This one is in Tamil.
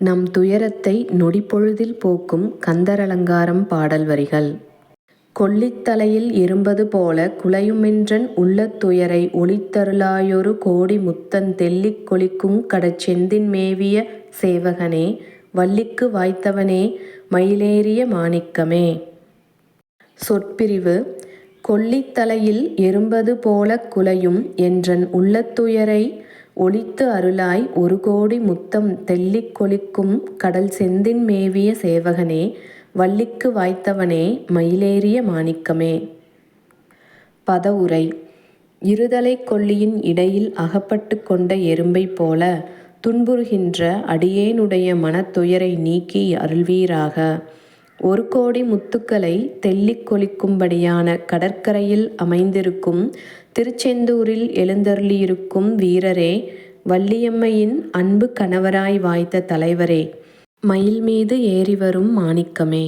நம் துயரத்தை நொடிப்பொழுதில் போக்கும் கந்தரலங்காரம் பாடல் வரிகள் கொள்ளித்தலையில் இரும்பது போல குலையுமென்றன் உள்ளத் துயரை ஒளித்தருளாயொரு கோடி முத்தன் தெல்லிக் கொளிக்கும் கடச்செந்தின் மேவிய சேவகனே வள்ளிக்கு வாய்த்தவனே மயிலேறிய மாணிக்கமே. சொற்பிரிவு கொள்ளித்தலையில் எறும்பது போலக் குலையும் என்றன் உள்ளத்துயரை ஒளித்து அருளாய் ஒரு கோடி முத்தம் தெல்லிக் கொளிக்கும் கடல்செந்தின் மேவிய சேவகனே வள்ளிக்கு வாய்த்தவனே மயிலேறிய மாணிக்கமே. பதவுரை இருதலைக் கொல்லியின் இடையில் அகப்பட்டு கொண்ட எறும்பைப் போல துன்புறுகின்ற அடியேனுடைய மனத் துயரை நீக்கி அருள்வீராக. ஒரு கோடி முத்துக்களை தெல்லிக் கொலிக்கும்படியான கடற்கரையில் அமைந்திருக்கும் திருச்செந்தூரில் எழுந்தருளியிருக்கும் வீரரே வள்ளியம்மையின் அன்பு கணவராய் வாய்த்த தலைவரே மயில் மீது ஏறி ஏறிவரும் மாணிக்கமே.